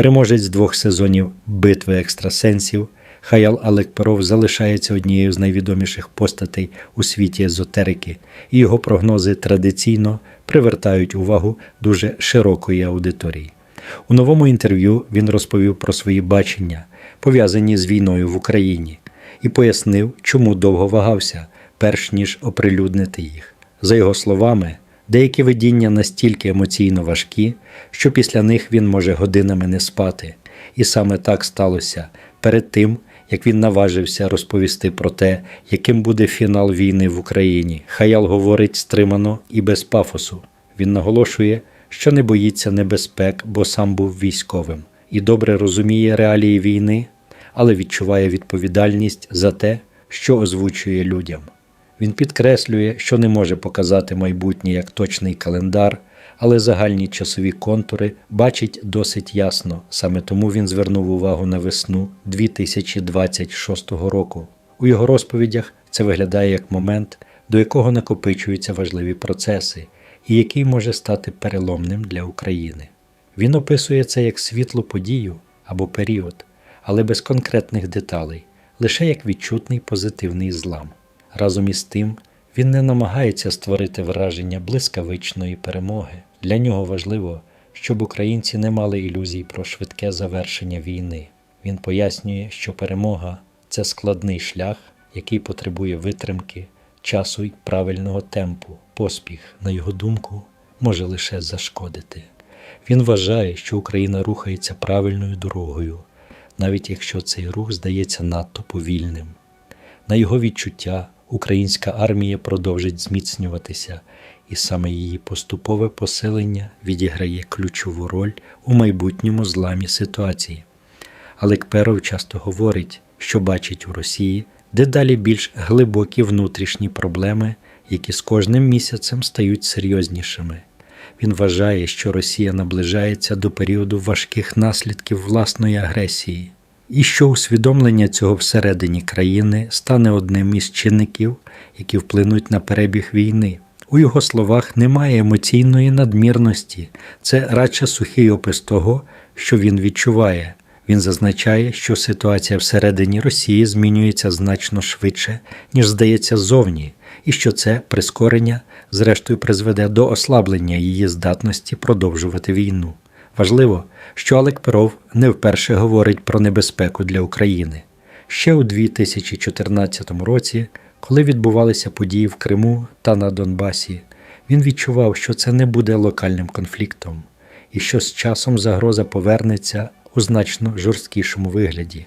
Переможець двох сезонів битви екстрасенсів, Хаял Алекперов залишається однією з найвідоміших постатей у світі езотерики, і його прогнози традиційно привертають увагу дуже широкої аудиторії. У новому інтерв'ю він розповів про свої бачення, пов'язані з війною в Україні, і пояснив, чому довго вагався, перш ніж оприлюднити їх. За його словами, деякі видіння настільки емоційно важкі, що після них він може годинами не спати. І саме так сталося перед тим, як він наважився розповісти про те, яким буде фінал війни в Україні. Хаял говорить стримано і без пафосу. Він наголошує, що не боїться небезпек, бо сам був військовим і добре розуміє реалії війни, але відчуває відповідальність за те, що озвучує людям. Він підкреслює, що не може показати майбутнє як точний календар, але загальні часові контури бачить досить ясно. Саме тому він звернув увагу на весну 2026 року. У його розповідях це виглядає як момент, до якого накопичуються важливі процеси, і який може стати переломним для України. Він описує це як світлу подію або період, але без конкретних деталей, лише як відчутний позитивний злам. Разом із тим, він не намагається створити враження блискавичної перемоги. Для нього важливо, щоб українці не мали ілюзій про швидке завершення війни. Він пояснює, що перемога це складний шлях, який потребує витримки, часу й правильного темпу. Поспіх, на його думку, може лише зашкодити. Він вважає, що Україна рухається правильною дорогою, навіть якщо цей рух здається надто повільним. На його відчуття, українська армія продовжить зміцнюватися, і саме її поступове посилення відіграє ключову роль у майбутньому зламі ситуації. Але Кперов часто говорить, що бачить у Росії дедалі більш глибокі внутрішні проблеми, які з кожним місяцем стають серйознішими. Він вважає, що Росія наближається до періоду важких наслідків власної агресії, і що усвідомлення цього всередині країни стане одним із чинників, які вплинуть на перебіг війни. У його словах немає емоційної надмірності, це радше сухий опис того, що він відчуває. Він зазначає, що ситуація всередині Росії змінюється значно швидше, ніж здається зовні, і що це прискорення, зрештою, призведе до ослаблення її здатності продовжувати війну. Важливо, що Алек Перов не вперше говорить про небезпеку для України. Ще у 2014 році, коли відбувалися події в Криму та на Донбасі, він відчував, що це не буде локальним конфліктом, і що з часом загроза повернеться у значно жорсткішому вигляді.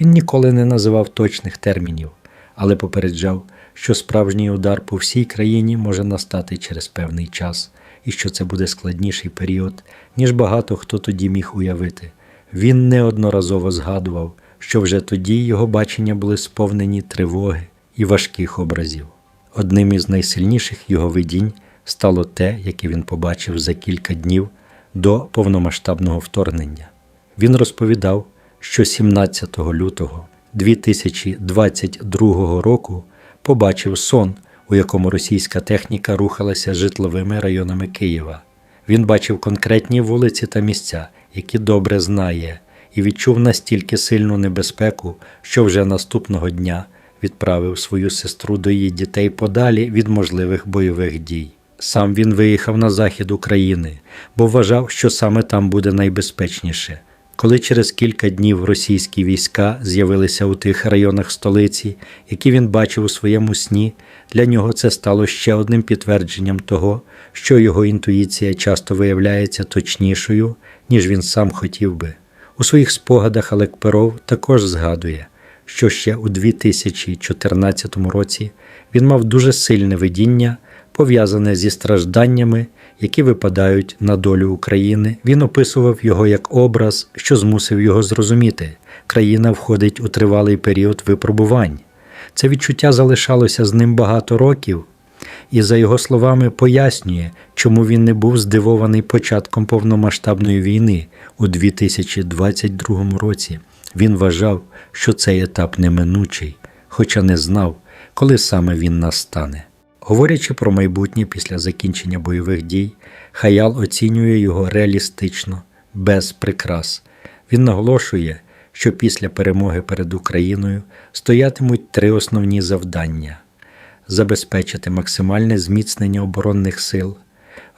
Він ніколи не називав точних термінів, але попереджав, що справжній удар по всій країні може настати через певний час, і що це буде складніший період, ніж багато хто тоді міг уявити. Він неодноразово згадував, що вже тоді його бачення були сповнені тривоги і важких образів. Одним із найсильніших його видінь стало те, яке він побачив за кілька днів до повномасштабного вторгнення. Він розповідав, що 17 лютого 2022 року побачив сон, у якому російська техніка рухалася житловими районами Києва. Він бачив конкретні вулиці та місця, які добре знає, і відчув настільки сильну небезпеку, що вже наступного дня відправив свою сестру до її дітей подалі від можливих бойових дій. Сам він виїхав на захід України, бо вважав, що саме там буде найбезпечніше. Коли через кілька днів російські війська з'явилися у тих районах столиці, які він бачив у своєму сні, для нього це стало ще одним підтвердженням того, що його інтуїція часто виявляється точнішою, ніж він сам хотів би. У своїх спогадах Олег Перов також згадує, що ще у 2014 році він мав дуже сильне видіння, пов'язане зі стражданнями, які випадають на долю України. Він описував його як образ, що змусив його зрозуміти. Країна входить у тривалий період випробувань. Це відчуття залишалося з ним багато років, і, за його словами, пояснює, чому він не був здивований початком повномасштабної війни у 2022 році. Він вважав, що цей етап неминучий, хоча не знав, коли саме він настане. Говорячи про майбутнє після закінчення бойових дій, Хаял оцінює його реалістично, без прикрас. Він наголошує, що після перемоги перед Україною стоятимуть три основні завдання: забезпечити максимальне зміцнення оборонних сил,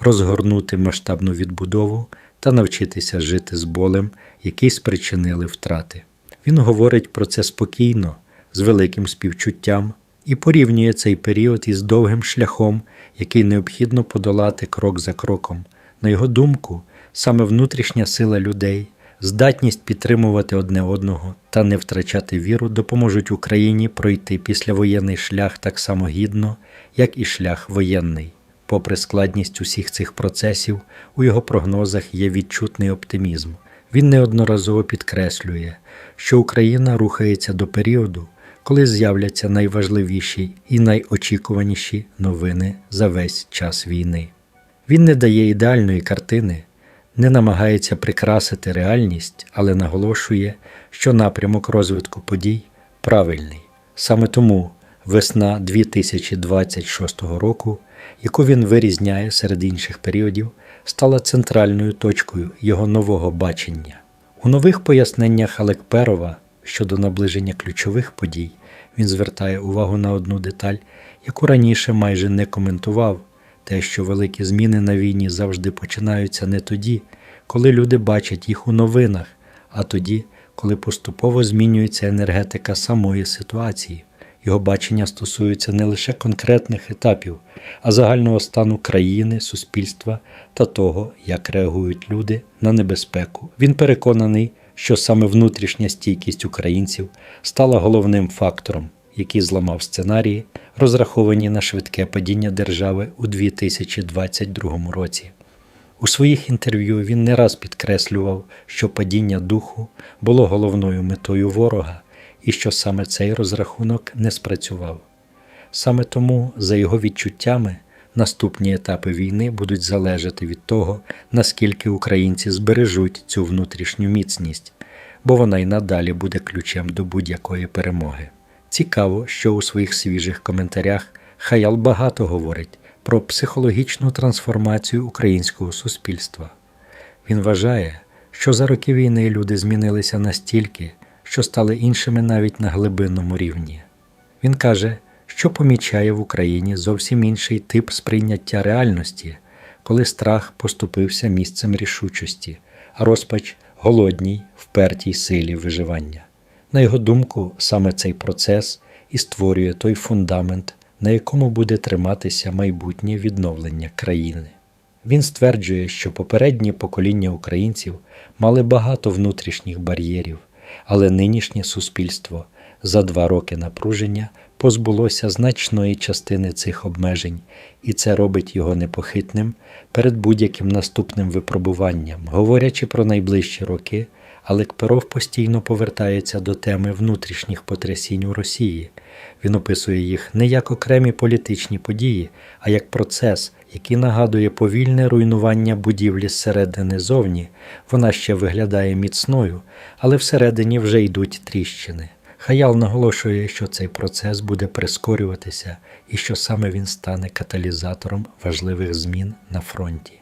розгорнути масштабну відбудову та навчитися жити з болем, який спричинили втрати. Він говорить про це спокійно, з великим співчуттям і порівнює цей період із довгим шляхом, який необхідно подолати крок за кроком. На його думку, саме внутрішня сила людей, здатність підтримувати одне одного та не втрачати віру допоможуть Україні пройти післявоєнний шлях так само гідно, як і шлях воєнний. Попри складність усіх цих процесів, у його прогнозах є відчутний оптимізм. Він неодноразово підкреслює, що Україна рухається до періоду, коли з'являться найважливіші і найочікуваніші новини за весь час війни. Він не дає ідеальної картини, не намагається прикрасити реальність, але наголошує, що напрямок розвитку подій правильний. Саме тому весна 2026 року, яку він вирізняє серед інших періодів, стала центральною точкою його нового бачення. У нових поясненнях Алекперова щодо наближення ключових подій він звертає увагу на одну деталь, яку раніше майже не коментував те, що великі зміни на війні завжди починаються не тоді, коли люди бачать їх у новинах, а тоді, коли поступово змінюється енергетика самої ситуації. Його бачення стосується не лише конкретних етапів, а загального стану країни, суспільства та того, як реагують люди на небезпеку. Він переконаний, що саме внутрішня стійкість українців стала головним фактором, який зламав сценарії, розраховані на швидке падіння держави у 2022 році. У своїх інтерв'ю він не раз підкреслював, що падіння духу було головною метою ворога і що саме цей розрахунок не спрацював. Саме тому, за його відчуттями, наступні етапи війни будуть залежати від того, наскільки українці збережуть цю внутрішню міцність, бо вона й надалі буде ключем до будь-якої перемоги. Цікаво, що у своїх свіжих коментарях Хаял багато говорить про психологічну трансформацію українського суспільства. Він вважає, що за роки війни люди змінилися настільки, що стали іншими навіть на глибинному рівні. Він каже, що помічає в Україні зовсім інший тип сприйняття реальності, коли страх поступився місцем рішучості, а розпач голодній, впертій силі виживання. На його думку, саме цей процес і створює той фундамент, на якому буде триматися майбутнє відновлення країни. Він стверджує, що попередні покоління українців мали багато внутрішніх бар'єрів, але нинішнє суспільство за два роки напруження позбулося значної частини цих обмежень, і це робить його непохитним перед будь-яким наступним випробуванням. Говорячи про найближчі роки, Алекперов постійно повертається до теми внутрішніх потрясінь у Росії. Він описує їх не як окремі політичні події, а як процес, який нагадує повільне руйнування будівлі зсередини зовні. Вона ще виглядає міцною, але всередині вже йдуть тріщини. Хаял наголошує, що цей процес буде прискорюватися і що саме він стане каталізатором важливих змін на фронті.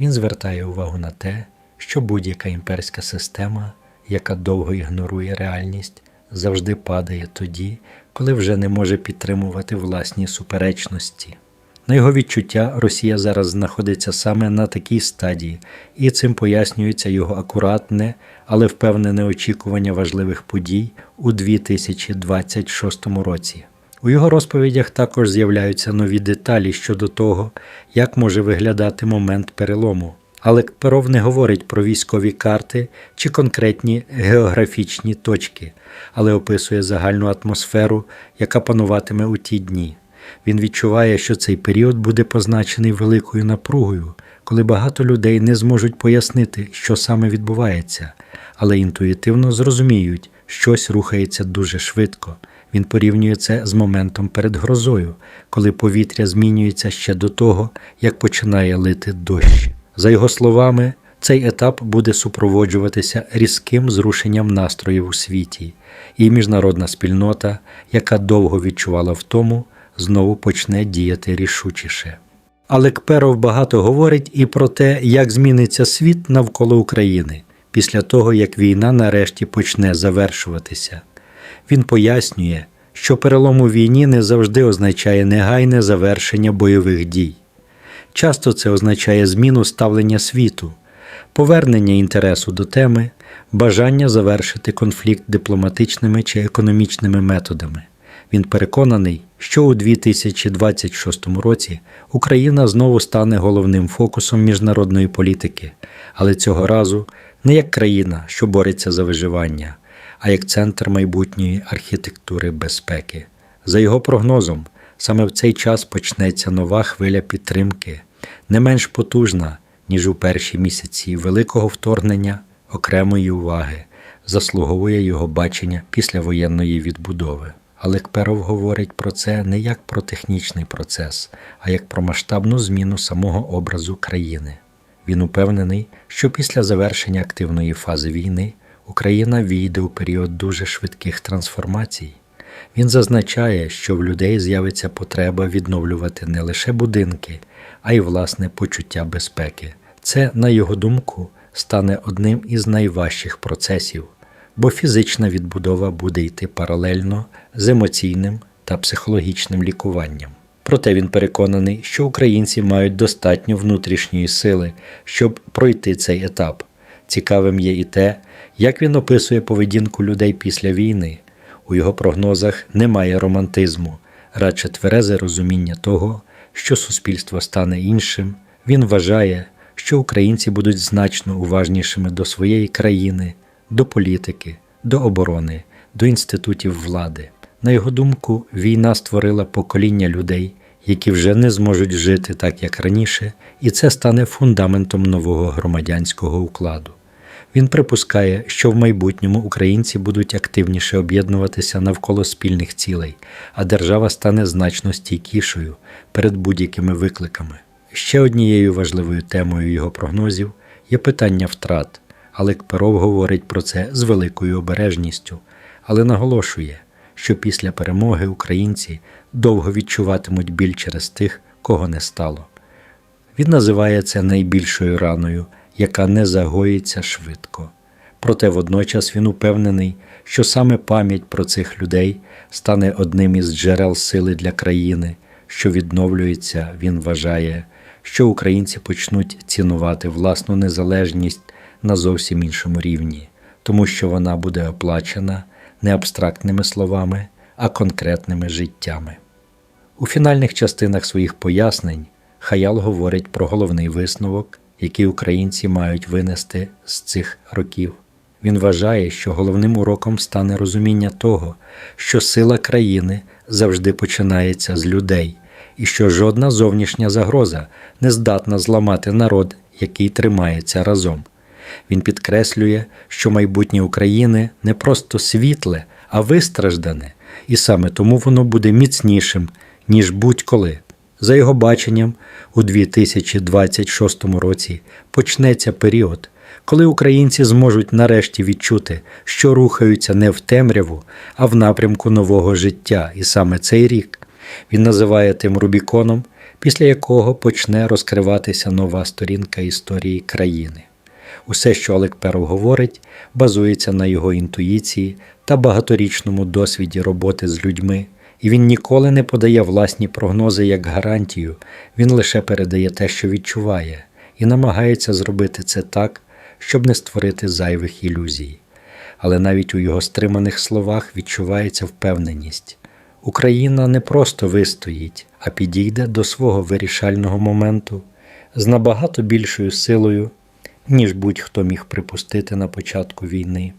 Він звертає увагу на те, що будь-яка імперська система, яка довго ігнорує реальність, завжди падає тоді, коли вже не може підтримувати власні суперечності. На його відчуття, Росія зараз знаходиться саме на такій стадії, і цим пояснюється його акуратне, але впевнене очікування важливих подій у 2026 році. У його розповідях також з'являються нові деталі щодо того, як може виглядати момент перелому. Але Перов не говорить про військові карти чи конкретні географічні точки, але описує загальну атмосферу, яка пануватиме у ті дні. Він відчуває, що цей період буде позначений великою напругою, коли багато людей не зможуть пояснити, що саме відбувається, але інтуїтивно зрозуміють, щось рухається дуже швидко. Він порівнює це з моментом перед грозою, коли повітря змінюється ще до того, як починає лити дощ. За його словами, цей етап буде супроводжуватися різким зрушенням настроїв у світі, і міжнародна спільнота, яка довго відчувала втому, знову почне діяти рішучіше. Але Кперов багато говорить і про те, як зміниться світ навколо України. після того, як війна нарешті почне завершуватися. Він пояснює, що перелом у війні не завжди означає негайне завершення бойових дій. Часто це означає зміну ставлення світу, повернення інтересу до теми, бажання завершити конфлікт дипломатичними чи економічними методами. Він переконаний, що у 2026 році Україна знову стане головним фокусом міжнародної політики, але цього разу не як країна, що бореться за виживання, а як центр майбутньої архітектури безпеки. За його прогнозом, саме в цей час почнеться нова хвиля підтримки, не менш потужна, ніж у перші місяці великого вторгнення окремої уваги, заслуговує його бачення післявоєнної відбудови. Але Кперов говорить про це не як про технічний процес, а як про масштабну зміну самого образу країни. Він упевнений, що після завершення активної фази війни Україна війде у період дуже швидких трансформацій. Він зазначає, що в людей з'явиться потреба відновлювати не лише будинки, а й власне почуття безпеки. Це, на його думку, стане одним із найважчих процесів, бо фізична відбудова буде йти паралельно з емоційним та психологічним лікуванням. Проте він переконаний, що українці мають достатньо внутрішньої сили, щоб пройти цей етап. Цікавим є і те, як він описує поведінку людей після війни. У його прогнозах немає романтизму, радше тверезе розуміння того, що суспільство стане іншим. Він вважає, що українці будуть значно уважнішими до своєї країни, до політики, до оборони, до інститутів влади. На його думку, війна створила покоління людей, які вже не зможуть жити так, як раніше, і це стане фундаментом нового громадянського укладу. Він припускає, що в майбутньому українці будуть активніше об'єднуватися навколо спільних цілей, а держава стане значно стійкішою перед будь-якими викликами. Ще однією важливою темою його прогнозів є питання втрат, але Перов говорить про це з великою обережністю, але наголошує, що після перемоги українці довго відчуватимуть біль через тих, кого не стало. Він називає це найбільшою раною, яка не загоїться швидко. Проте водночас він упевнений, що саме пам'ять про цих людей стане одним із джерел сили для країни, що відновлюється, він вважає, що українці почнуть цінувати власну незалежність на зовсім іншому рівні, тому що вона буде оплачена не абстрактними словами, а конкретними життями. У фінальних частинах своїх пояснень Хаял говорить про головний висновок, який українці мають винести з цих років. Він вважає, що головним уроком стане розуміння того, що сила країни завжди починається з людей, і що жодна зовнішня загроза не здатна зламати народ, який тримається разом. Він підкреслює, що майбутнє України не просто світле, а вистраждане, і саме тому воно буде міцнішим, ніж будь-коли. За його баченням, у 2026 році почнеться період, коли українці зможуть нарешті відчути, що рухаються не в темряву, а в напрямку нового життя, і саме цей рік він називає тим Рубіконом, після якого почне розкриватися нова сторінка історії країни. Усе, що Олег Перов говорить, базується на його інтуїції та багаторічному досвіді роботи з людьми, і він ніколи не подає власні прогнози як гарантію, він лише передає те, що відчуває, і намагається зробити це так, щоб не створити зайвих ілюзій. Але навіть у його стриманих словах відчувається впевненість. Україна не просто вистоїть, а підійде до свого вирішального моменту з набагато більшою силою, ніж будь-хто міг припустити на початку війни.